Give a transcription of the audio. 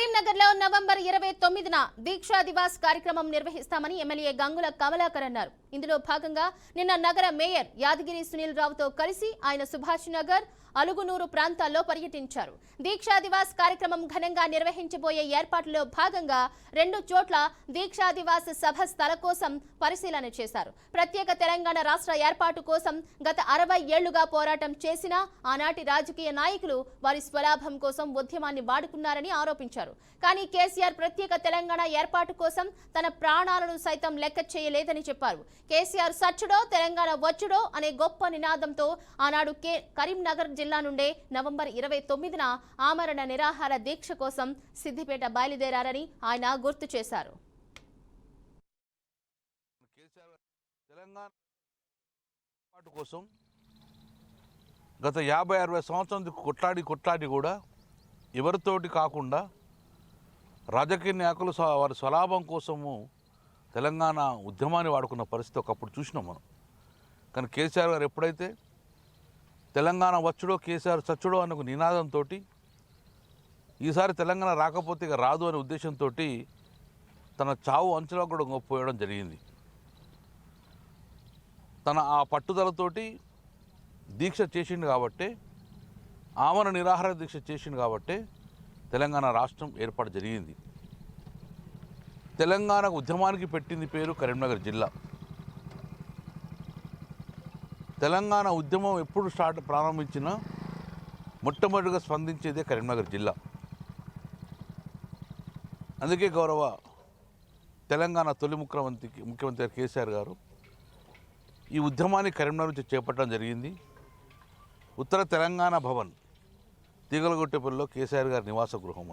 కరీంనగర్లో నవంబర్ ఇరవై తొమ్మిదిన దీక్షా దివాస్ కార్యక్రమం నిర్వహిస్తామని ఎమ్మెల్యే గంగుల కమలాకర్ అన్నారు. ఇందులో భాగంగా నిన్న నగర మేయర్ యాదగిరి సునీల్ రావుతో కలిసి ఆయన సుభాష్ నగర్ అలుగునూరు ప్రాంతాల్లో పర్యటించారు. దీక్షా దివాస్ కార్యక్రమం ఘనంగా నిర్వహించబోయే ఏర్పాట్లలో భాగంగా రెండు చోట్ల దీక్షా దివాస్ సభ స్థల కోసం పరిశీలన చేశారు. ప్రత్యేక తెలంగాణ రాష్ట్ర ఏర్పాటు కోసం గత అరవై ఏళ్ళుగా పోరాటం చేసిన ఆనాటి రాజకీయ నాయకులు వారి స్వలాభం కోసం ఉద్యమాన్ని వాడుకున్నారని ఆరోపించారు. కానీ కేసీఆర్ ప్రత్యేక తెలంగాణ ఏర్పాటు కోసం తన ప్రాణాలను సైతం లెక్క చేయలేదని చెప్పారు. కేసీఆర్ సచ్చుడో తెలంగాణ వచ్చుడో అనే గొప్ప నినాదంతో ఆనాడు కే కరీంనగర్ జిల్లా నుండే నవంబర్ ఇరవై తొమ్మిదిన ఆమరణ నిరాహార దీక్ష కోసం సిద్దిపేట బయలుదేరారని ఆయన గుర్తు చేశారు. తెలంగాణ కోసం గత యాభై అరవై సంవత్సరం కొట్లాడి కొట్లాడి కూడా ఎవరితోటి కాకుండా రాజకీయ నాయకులు వారి స్వలాభం కోసము తెలంగాణ ఉద్యమాన్ని వాడుకున్న పరిస్థితి ఒకప్పుడు చూసినాం మనం. కానీ కేసీఆర్ గారు ఎప్పుడైతే తెలంగాణ వచ్చుడో కేసీఆర్ చచ్చుడో అనే ఒక నినాదంతో ఈసారి తెలంగాణ రాకపోతే ఇక రాదు అనే ఉద్దేశంతో తన చావు అంచులో కూడా పోయడం జరిగింది. తన ఆ పట్టుదలతోటి దీక్ష చేసిండు కాబట్టి ఆమర నిరాహార దీక్ష చేసిండు కాబట్టి తెలంగాణ రాష్ట్రం ఏర్పాటు జరిగింది. తెలంగాణ ఉద్యమానికి పెట్టింది పేరు కరీంనగర్ జిల్లా. తెలంగాణ ఉద్యమం ఎప్పుడు స్టార్ట్ ప్రారంభించినా మొట్టమొదటిగా స్పందించేదే కరీంనగర్ జిల్లా. అందుకే గౌరవ తెలంగాణ తొలి ముఖ్యమంత్రికి ముఖ్యమంత్రి కేసీఆర్ గారు ఈ ఉద్యమాన్ని కరీంనగర్ నుంచి చేపట్టడం జరిగింది. ఉత్తర తెలంగాణ భవన్ తీగలగొట్టెపల్లిలో కేసీఆర్ గారి నివాస గృహం అది.